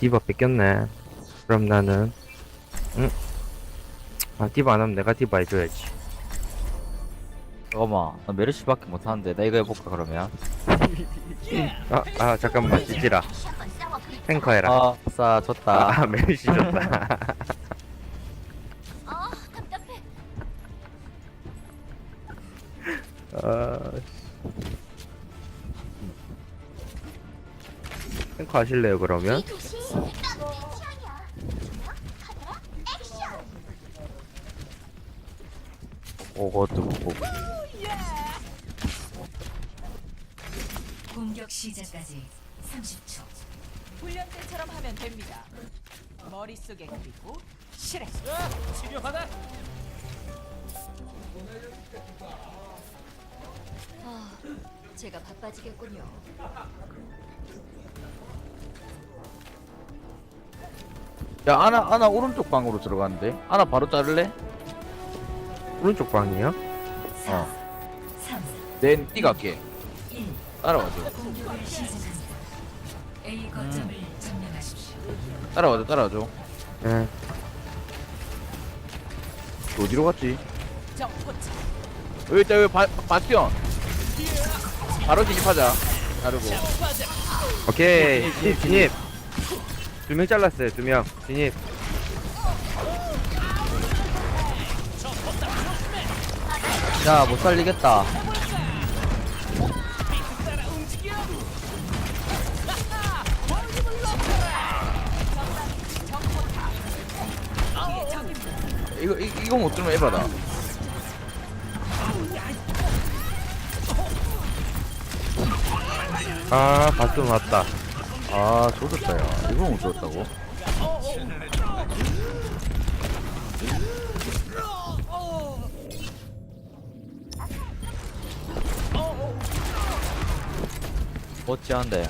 아, 디바 뺏겼네. 그럼 나는, 응? 아, 디바 안 하면 내가 디바 해줘야지. 잠깐만 나 메르시밖에 못하는데 나 이거 해볼까 그러면 아, 아, 잠깐만, 찌질아. 탱커 해라. 아 아싸 졌다 아, 메리시 좋다. 아, 답답해. 아, 탱커 하실래요, 그러면? 오것도 보고 공격 시작까지 30초. 훈련 때처럼 하면 됩니다. 머릿속에 그리고 실행. 아, 제가 바빠지겠군요. 야 아나 아나 오른쪽 방으로 들어갔는데 아나 바로 자를래? 오른쪽 방이요? 4, 어. 3, 낸 띠갈게 1. 따라와줘 공격을 시작합니다. A 거점을 점령하십시오. 따라와줘 따라와줘 예. 어디로 갔지? 여기 있다 여기 바, 바스티온 바로 진입하자 자르고 오케이. 진입, 진입. 두 명 잘랐어요, 두 명. 진입. 야 못 살리겠다 이거 이, 이거 못 들으면 에바다 아, 바스 왔다. 아 줬었다 야 이거 못 줬다고? 어찌한데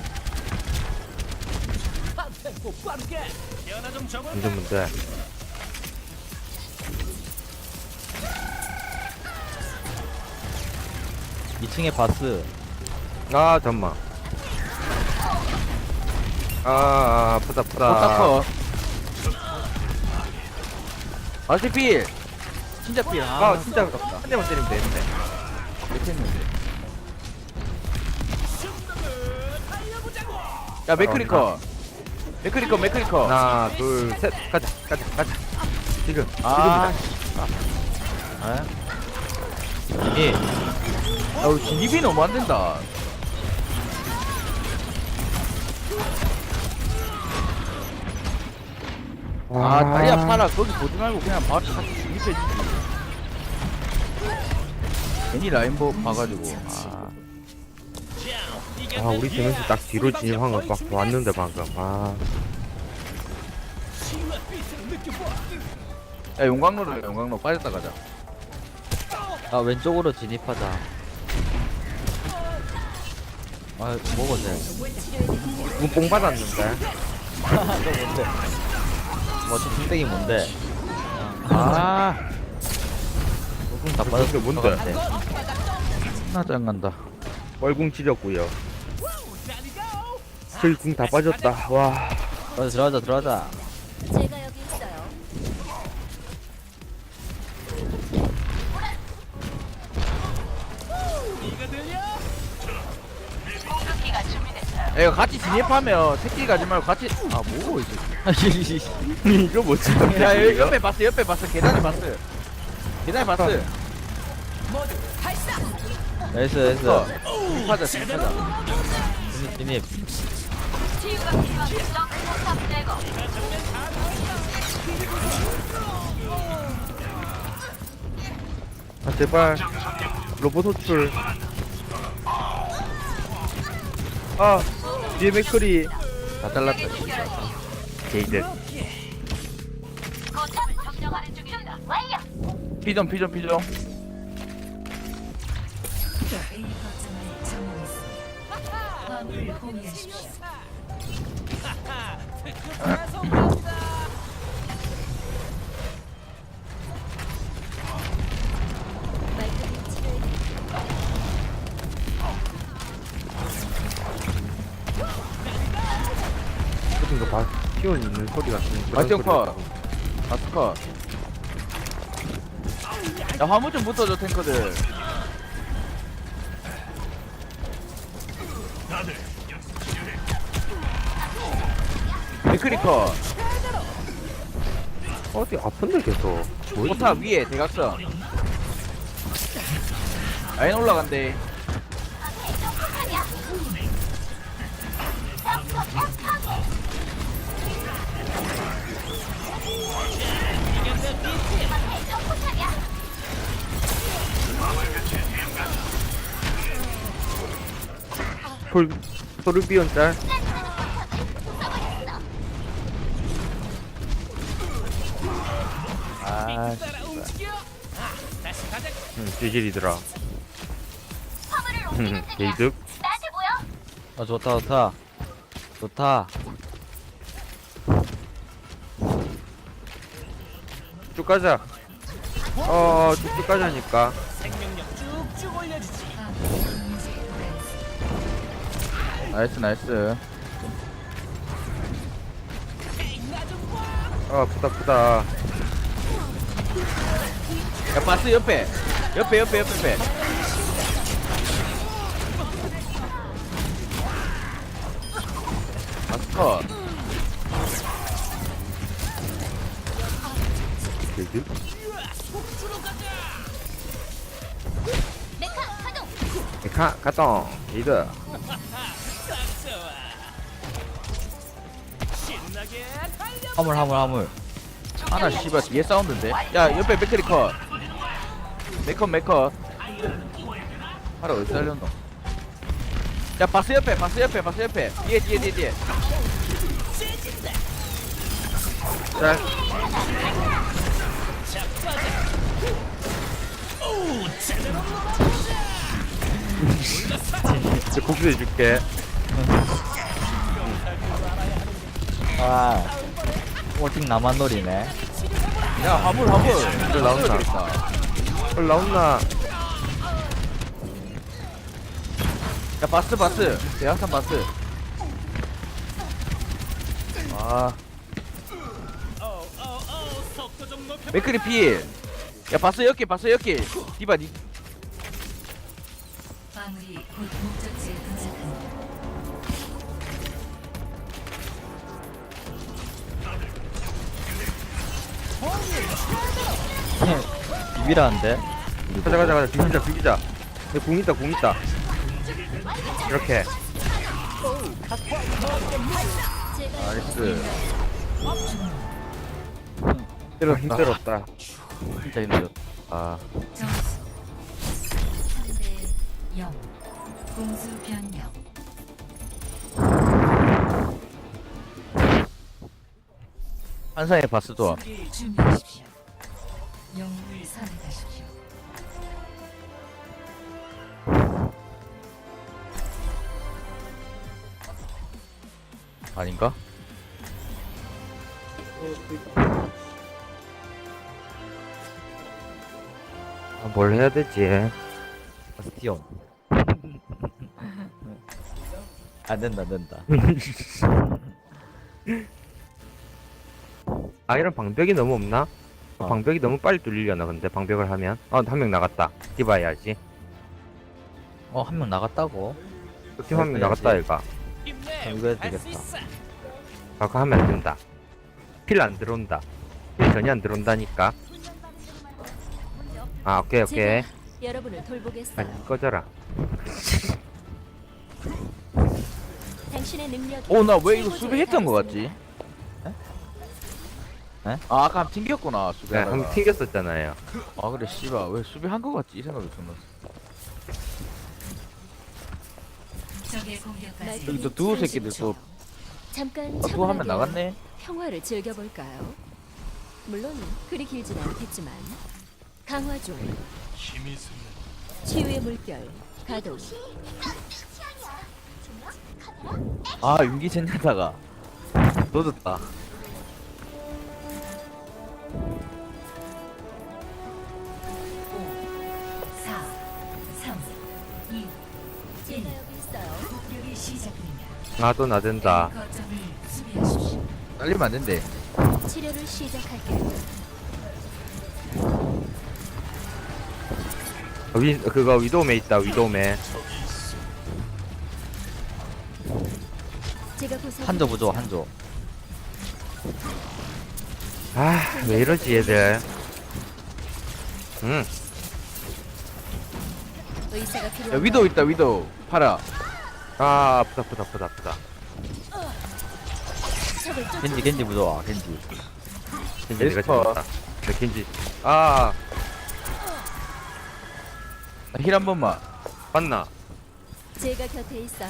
문제 문제. 이층에 바스 아, 잠만. 아, 아, 아프다, 아프다. 포타커 바스 필 진짜 필 아, 진짜 한 대만 때리면 되는데. 이렇게 했는데 야 맥크리커 맥크리커 맥크리커 하나, 둘, 셋. 가자, 가자, 가자. 지금, 아, 지금이다. 아. 진입. 야, 우리 진입이 너무 안 된다. 아, 다리야 파라. 거기 보지 말고 그냥 바로 같이 진입해주지. 괜히 라인 보 봐가지고. 아, 아, 우리 되면서 딱 뒤로 진입한 거막 왔는데, 방금. 아, 야, 용광로로 해, 용광로 빠졌다 가자. 아 왼쪽으로 진입하자. 아 먹었네. 이거 뽕 받았는데. 너 뭔데? 뭐저 뚱땡이 뭔데? 아, 조금 다 빠졌을 뭔데, 것 뭔데? 같아. 나 짱간다. 뻘궁 찢었고요 저기 궁다 빠졌다. 와. 들어가자 들어가자 들어가자. 이거 같이 진입하면 새끼 가지 말고 같이. 아, 뭐, 이제. 이거 못 찢었네. 야, 여기 옆에 봤어, 옆에 봤어. 계단에 봤어. 계단에 봤어. 나이스 나이스. 어, 진입하자, 진입하자. 진입 진입. 아, 제발. 로봇 호출. 아, 뒤에 맥크리. 다 잘랐다. 완료. 피좀, 피좀, 피좀. A 거점 소리 같은 바스티온 컷. 소리였다고. 마스커. 야 화물 좀 붙어줘 탱커들. 데크리커 어디 아픈데 계속 뭐지? 포탑 위에 대각선 라인 올라간대 톨 토르비온 짤 아 응, 뒤질이더라. 나한테 보여? 아 좋다 좋다. 좋다 쭉 가자. 어 쭉쭉 가자니까. 나이스 나이스. 아 아프다 아프다. 야 바스 옆에? 옆에 옆에 옆에 옆에. 마스커 게이득 메카 가동. 게이득 화물 화물 화물. 하나 씨발 뒤에 사운드인데? 야 옆에 맥크리 컷. 메컷 메컷. 하라 어디 살렸노? 야 바스 옆에 바스 옆에 바스 옆에. 뒤에 뒤에 뒤에 뒤에. 짤 이제 복수 해줄게. 아 오직 나만 노리네. 야 화물 화물. 이들 나온다. 헐 나온나 야 바스 바스. 대학산 바스. 아 맥크리 필야 바스 옆길 바스 옆길 디바 니. 마무리 곧 목적지에 도착합니다. 비비라는데? 가자 가자 가자. 비비자 비비자. 내궁 있다 궁 있다. 이렇게. 나이스 힘들어 힘들었다 진짜 힘들었다 아 점수 3대 0 공수 변경 한상의 바스 도와 수비를 준비하십시오. 영웅을 선택하십시오. 아닌가? 아, 뭘 해야 되지? 바스티온. 안 된다 안 된다. 아 이런 방벽이 너무 없나? 어. 방벽이 너무 빨리 뚫리려나 근데? 방벽을 하면? 어 한 명 나갔다. 디바 해야지? 어 한 명 나갔다고? 팀 한명 해야지. 나갔다 얘가. 그럼 이거 해도 되겠다. 아까 하면 안 된다. 필 안 들어온다. 필 전혀 안 들어온다니까 아 오케이 오케이. 여러분을 돌보겠어요. 아니 꺼져라. 당신의 능력이 어나 왜 이거 수비했던 거 같지? 에? 아 아까 한번 튕겼구나 네, 수비하다가. 한번 튕겼었잖아요. 아 그래 씨발. 왜 수비 한 거 같지? 이 생각이 들었어 적의 공격까지 여기 또 두호 새끼들 또. 잠깐 아, 또 하면 차분하게 나갔네? 평화를 즐겨볼까요? 물론 그리 길진 않겠지만 강화 중 치유의 물결 가동 아 윤기 젠냐다가 넣어줬다 4 3 2 제가 여기 있어요. 나도 나댄다. 딸리면 안 된대 치료를 시작할게요. 위 그거 위도메 있다 보살 한조 부조 한조. 아 왜 이러지 얘들? 응 의사가 야 필요한 위도우 있다 위도우. 팔아. 아 아프다 아프다 아프다 아프다. 적을 쫓 겐지 겐지 부조아 겐지. 겐지 내가 에스퍼. 잡았다. 내 겐지. 아 힐 한 번만. 봤나? 제가 곁에 있어요.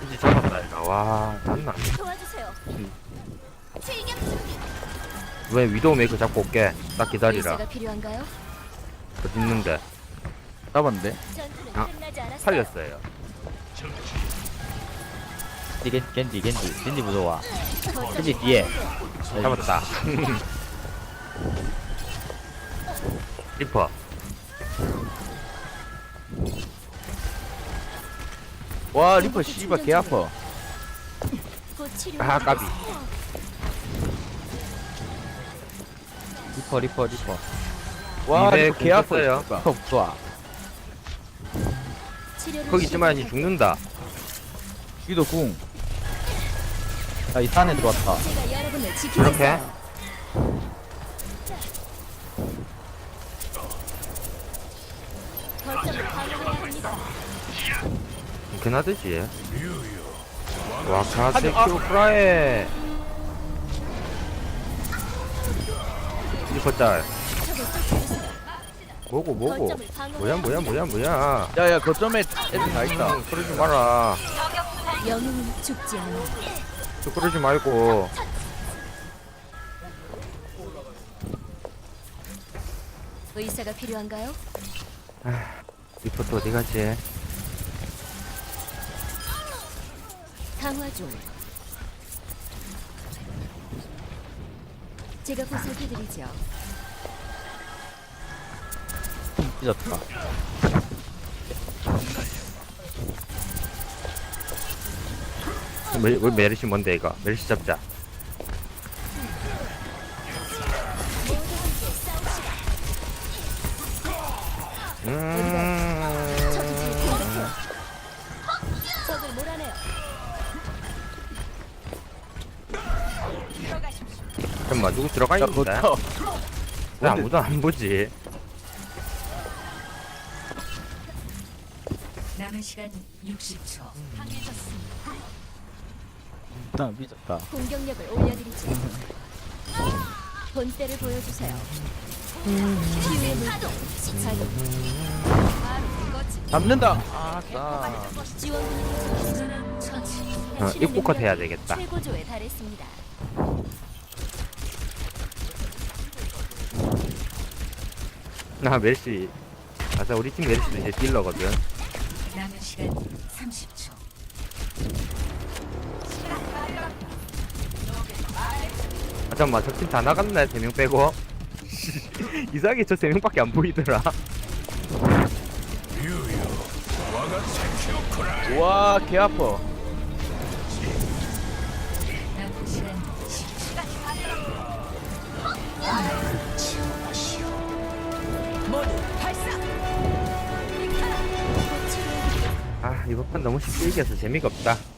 겐지 잡았다 얘가. 와 났나? 도와주세요. 왜 위도우 메이크 잡고 올게? 딱 기다리라. 의사가 필요한가요? 어디 있는데. 잡았는데? 전투는 아, 끝나지 않았어요. 살렸어요. 겐지 겐지 겐지 겐지. 부조아. 거점을 겐지 뒤에. 잡았다 리퍼 와 리퍼 씨발 개 아파 곧 치료. 아 까비 리퍼 리퍼 리퍼. 와 입에 리퍼 개 아파 굶겼어요. 씨발. 리퍼 부조아. 치료를 거기 있지만. 죽는다 위도우 궁 야이 산에 들어왔다. 이렇게? 지키겠어요. 거점을 방어해야 합니다. 그나듯이 와 카세 아니, 아. 큐 프라에 리퍼 짤 적을 쫓아주세요. 뭐고 뭐고 뭐야 뭐야 뭐야 뭐야 야야 거점에 애들 다 있다 음, 그러지 마라 영웅은 죽지 않아. 또 그러지 말고 의사가 필요한가요? 리퍼 또 어디 가지 강화 중. 제가 보살펴 드리죠. 찢었다. 메, 왜 메르시 뭔데 이거 메르시 잡자 잠깐만 누구 들어가 야 있는데 왜 아무도 안 보지 남은 시간 60초. 나 삐졌다. 공격력을 올려드리죠. 본때를 보여주세요. 치유의 물동. 자유. 잡는다 아 싸 지원군이 처치. 어, 입국 컷 해야 되겠다 최고조에 달했습니다. 나 메르시. 아싸 우리 팀 메르시도 이제 딜러거든. 남은 시간 30초. 아 잠깐만 저 팀 다 나갔네 세명 빼고. 이상하게 저 세 명밖에 안 보이더라. 와 개 아파. 남은 시간 10초. 아 이번 판 너무 쉽게 이겨서 재미가 없다